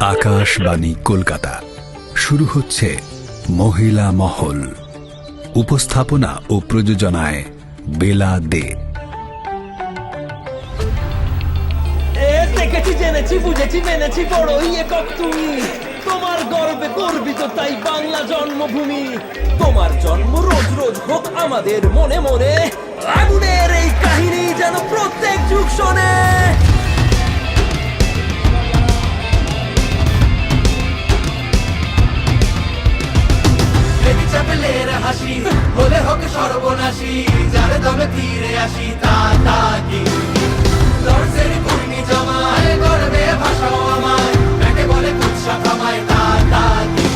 আকাশবাণী কলকাতা। শুরু হচ্ছে মহিলা মহল। উপস্থাপনা ও প্রযোজনায় বেলা দে। জেনেছি, বুঝেছি তুমি। তোমার গর্বে গর্বিত তাই বাংলা জন্মভূমি। তোমার জন্ম রোজ রোজ হোক আমাদের মনে মনে আগুনের হাসি হলে হোক সর্বনাশী, যার দমে ফিরে আসি, তা তা কি? লর্ডসের ঘূর্ণি জমায়, গর্বে ভাষাও আমায় ব্যাকে বলে কুৎসা কামায়, তা তা কি?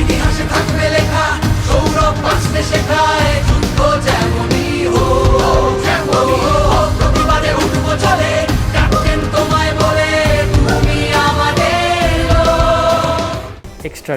ইতিহাসে থাকবে লেখা, সৌরভ বাঁচতে শেখায়, যুদ্ধ যেমনই হোক, যেমনই প্রতিবাদে উঠবো চলে, ক্যাপ্টেন তোমায় বলে, তুমি আমাদের লোক। extra